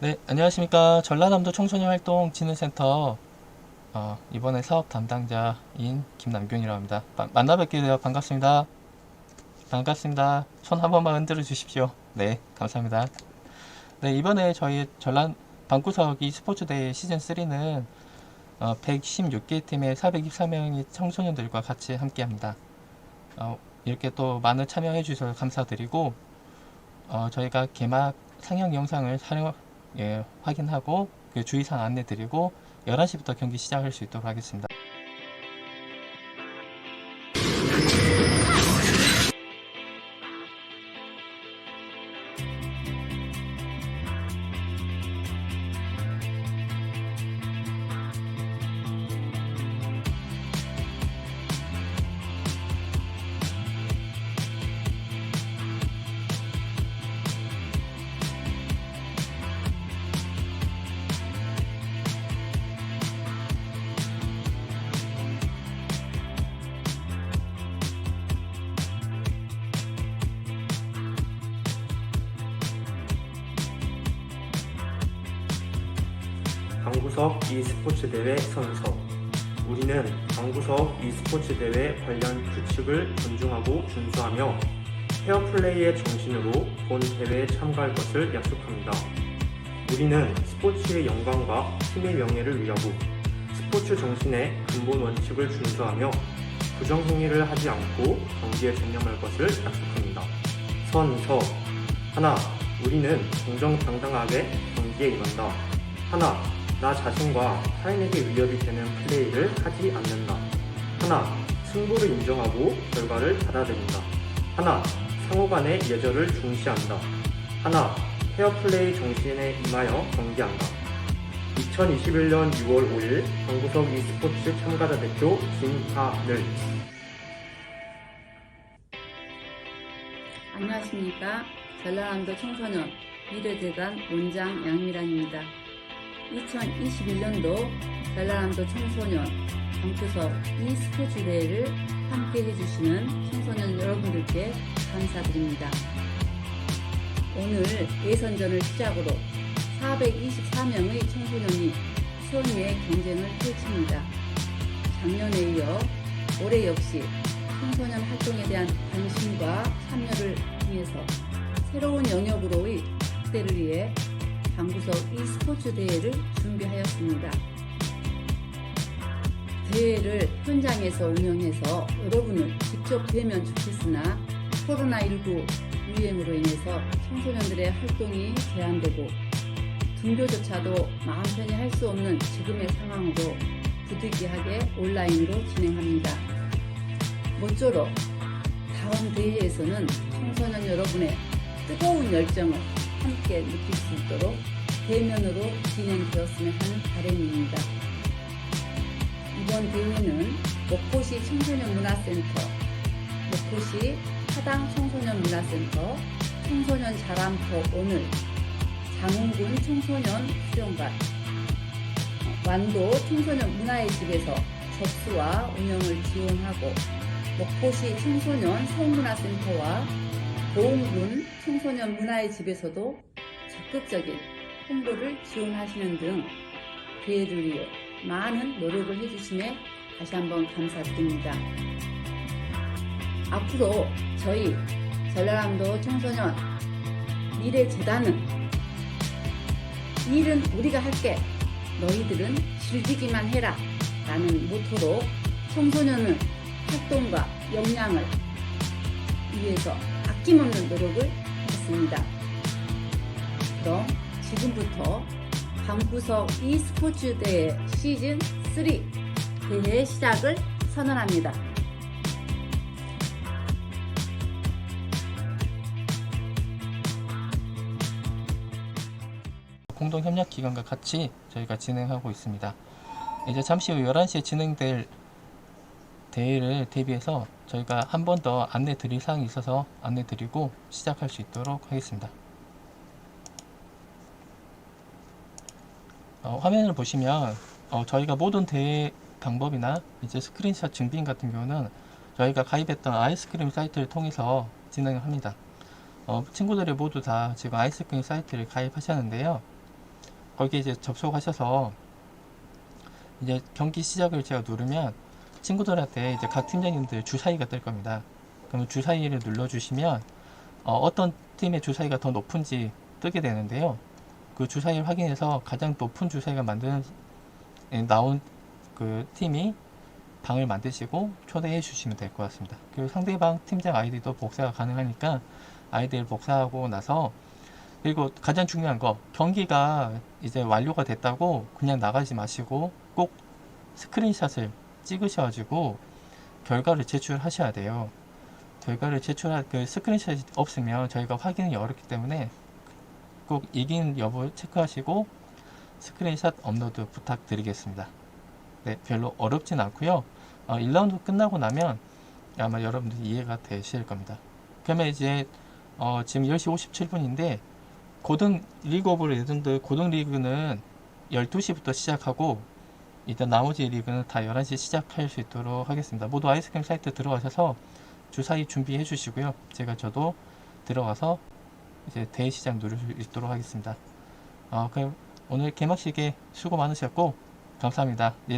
네, 안녕하십니까. 전라남도 청소년 활동 진흥센터 어, 이번에 사업 담당자인 김남균이라고 합니다. 마- 만나 뵙게 되어 반갑습니다. 반갑습니다. 손 한 번만 흔들어 주십시오. 네, 감사합니다. 네, 이번에 저희 전란 방구석이 스포츠 대회 시즌 3는 어, 116개 팀의 424명의 청소년들과 같이 함께 합니다. 어, 이렇게 또 많은 참여해 주셔서 감사드리고 어, 저희가 개막 상영 영상을 촬영 예, 확인하고 그 주의사항 안내 드리고 11시부터 경기 시작할 수 있도록 하겠습니다. 방구석 e스포츠 대회 선서 우리는 방구석 e스포츠 대회 관련 규칙을 존중하고 준수하며 페어플레이의 정신으로 본 대회에 참가할 것을 약속합니다. 우리는 스포츠의 영광과 팀의 명예를 위하고 스포츠 정신의 근본 원칙을 준수하며 부정행위를 하지 않고 경기에 전념할 것을 약속합니다. 선서 하나, 우리는 정정당당하게 경기에 임한다. 하나, 나 자신과 타인에게 위협이 되는 플레이를 하지 않는다. 하나, 승부를 인정하고 결과를 받아들인다. 하나, 상호 간의 예절을 중시한다. 하나, 페어플레이 정신에 임하여 경기한다. 2021년 6월 5일 방구석 e스포츠 참가자 대표 김하늘 안녕하십니까. 전라남도 청소년 미래재단 원장 양미란입니다. 2021년도 전라남도 청소년 방구석 e스포츠 대회를 함께 해주시는 청소년 여러분들께 감사드립니다. 오늘 예선전을 시작으로 424명의 청소년이 수원의 경쟁을 펼칩니다. 작년에 이어 올해 역시 청소년 활동에 대한 관심과 참여를 통해서 새로운 영역으로의 확대를 위해 방구석 e스포츠 대회를 준비하였습니다. 대회를 현장에서 운영해서 여러분을 직접 뵈면 좋겠으나 코로나19 유행으로 인해서 청소년들의 활동이 제한되고 등교조차도 마음 편히 할 수 없는 지금의 상황으로 부득이하게 온라인으로 진행합니다. 모쪼록 다음 대회에서는 청소년 여러분의 뜨거운 열정을 함께 느낄 수 있도록 대면으로 진행되었으면 하는 바람입니다. 이번 대회는 목포시 청소년 문화센터, 목포시 하당 청소년 문화센터, 청소년 자람포 오늘, 장흥군 청소년 수련관, 완도 청소년 문화의 집에서 접수와 운영을 지원하고 목포시 청소년 성문화센터와 보은군 청소년 문화의 집에서도 적극적인 홍보를 지원하시는 등 대회를 위해 많은 노력을 해주심에 다시 한번 감사드립니다. 앞으로 저희 전라남도 청소년 미래재단은 일은 우리가 할게 너희들은 즐기기만 해라 라는 모토로 청소년은 활동과 역량을 위해서 아낌없는 노력을 하겠습니다. 그럼 지금부터 방구석 e스포츠 대회 시즌 3 대회 시작을 선언합니다. 공동협력기관과 같이 저희가 진행하고 있습니다. 이제 잠시 후 11시에 진행될 대회를 대비해서 저희가 한 번 더 안내 드릴 사항이 있어서 안내 드리고 시작할 수 있도록 하겠습니다. 어, 화면을 보시면 어, 저희가 모든 대회 방법이나 이제 스크린샷 증빙 같은 경우는 저희가 가입했던 아이스크림 사이트를 통해서 진행을 합니다. 어, 친구들이 모두 다 지금 아이스크림 사이트를 가입하셨는데요. 거기에 이제 접속하셔서 이제 경기 시작을 제가 누르면 친구들한테 이제 각 팀장님들 주사위가 뜰 겁니다. 그러면 주사위를 눌러주시면 어, 떤 팀의 주사위가 더 높은지 뜨게 되는데요. 그 주사위를 확인해서 가장 높은 주사위가 만드는 에, 나온 그 팀이 방을 만드시고 초대해 주시면 될 것 같습니다. 그리고 상대방 팀장 아이디도 복사가 가능하니까 아이디를 복사하고 나서 그리고 가장 중요한 거 경기가 이제 완료가 됐다고 그냥 나가지 마시고 꼭 스크린샷을 찍으셔가지고 결과를 제출하셔야 돼요. 결과를 제출할 그 스크린샷이 없으면 저희가 확인이 어렵기 때문에 꼭 이긴 여부 체크하시고 스크린샷 업로드 부탁드리겠습니다. 네, 별로 어렵진 않고요. 어, 1라운드 끝나고 나면 아마 여러분들 이해가 되실 겁니다. 그러면 이제 어, 지금 10시 57분인데 고등 리그 오브 레전드 고등 리그는 12시부터 시작하고 일단 나머지 리그는 다 11시 시작할 수 있도록 하겠습니다. 모두 아이스크림 사이트 들어가셔서 주사위 준비해 주시고요. 제가 저도 들어가서 이제 대회 시작 누를 수 있도록 하겠습니다. 어, 그럼 오늘 개막식에 수고 많으셨고 감사합니다. 예,